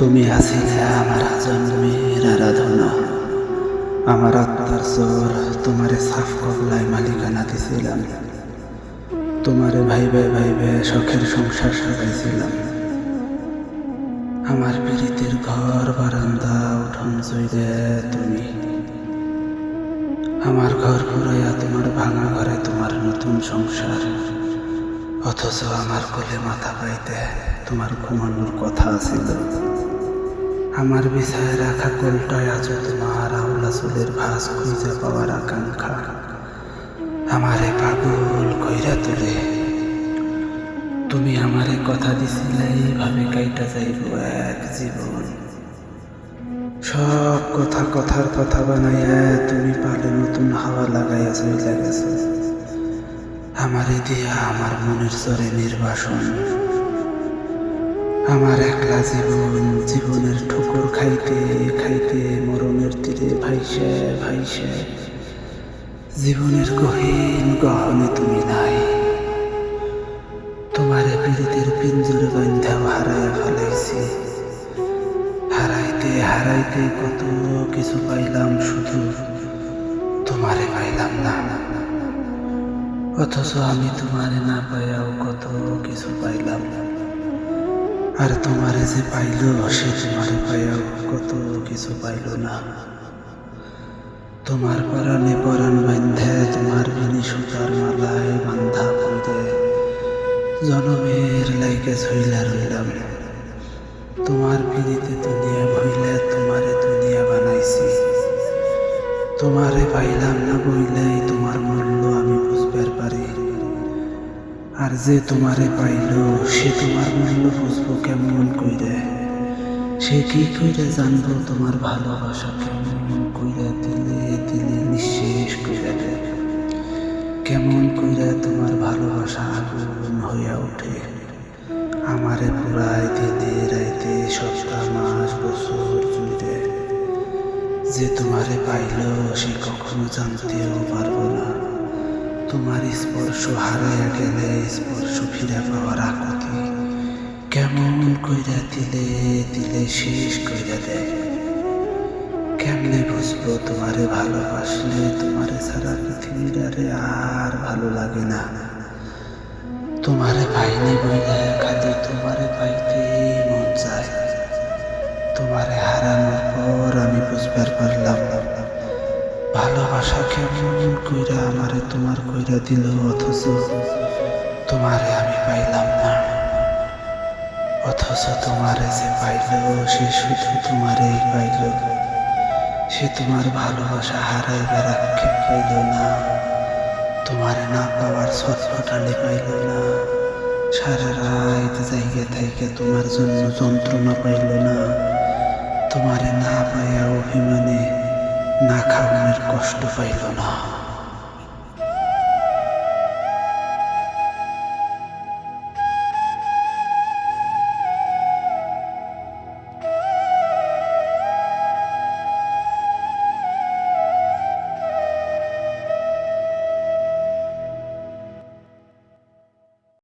তুমি আসিলে আমার জন্মের আরাধনা। আমার আত্মার চোর তোমারে সাফ কবলায় মালিকানা দিছিলাম। তোমারে ভাইবে ভাইবে শখের সংসার সাজাইছিলাম। আমার পীড়িতের ঘর, বারান্দা, উঠোন জুইলে তুমি। আমার ঘর ঘুরাইয়া তোমার ভাঙা ঘরে তোমার নতুন সংসার। অথচ আমার কোলে মাথা পাইতে তোমার ঘুমানোর কথা ছিল আমার বিছায় রাখা কোলটায় আজও তোমার আওলা চুলের ভাস খুঁজে পাওয়ার আকাঙ্ক্ষা। আমারে পাগল কইরা তুলে। তুমি আমারে কথা দিছিলে, এইভাবে কাইটা যাইব এক জীবন। সব কথা কথার কথা বানাইয়া তুমি পালে নতুন হাওয়া লাগাইয়া চলে গেছো। আমারে দিয়া আমার মনের চরে নির্বাসন। আমার একলা জীবন, জীবনের খাইতে খাইতে মরণের তীরে ভাইসে ভাইসে। জীবনের গহীন গহনে তুমি নাই। তোমারে পীড়িতের পিঞ্জরে বান্ধাও হারাইয়া ফেলাইছি। হারাইতে হারাইতে কত কিছু পাইলাম শুধু তোমারে পাইলাম না। অথচ আমি তোমারে না পাইয়াও কত কিছু পাইলাম। আর তোমারে যে পাইল, সে তোমারে পাইয়াও কত কিছু পাইল না। তোমার পরাণে পরাণ বান্ধে তোমার বিনি সুতার মালায় বান্ধা পদে জনমের লাইকে ছইলা রইলাম। তোমার পিড়িতে দুনিয়া ভইলে তোমারে দুনিয়া বানাইছি। তোমারে পাইলাম না বইলেই তোমার পারি আর যে তোমারে পাইল, সে তোমার মূল্য বুঝব কেমন কইরে? সে কি কইরে জানব তোমার ভালোবাসা কেমন কইরে দিলে দিলে নিঃশেষ কইরে? দে কেমন কইরে তোমার ভালোবাসা আগুন হইয়া ওঠে? আমারে পুরাই দিতে রাইতে, সপ্তাহ, মাস, বছর জুড়ে যে তোমারে পাইল, সে কখনো জানতেও পারব না। তোমার স্পর্শ হারাইয়া গেলে স্পর্শ ফিরে পাওয়ার আকুতি। কেমন কইরা দিলে দিলে শেষ কইরা দেয়। কেমনে বুঝব তোমারে ভালোবাসলে? তোমারে ছাড়া পৃথিবীর আরে আর ভালো লাগে না। তোমারে পাইনি বইলে খালি তোমারে পাইতে মন চায়। তোমারে হারানোর পর আমি বুঝবার পারলাম ভালোবাসা কেমন কইরা আমারে তোমার কইরা দিল, অথচ তোমারে আমি পাইলাম না। অথচ তোমারে যে পাইল, সে শুধু তোমারেই পাইল। সে তোমার ভালোবাসা হারাইবার আক্ষেপ পাইল না। তোমারে না পাওয়ার ছটফটানি পাইল না। সারা রাত জায়গা থেকে তোমার জন্য যন্ত্রণা পাইল না। তোমারে না পাইয়া অভিমানে না খাওয়ানোর কষ্ট পাইল না।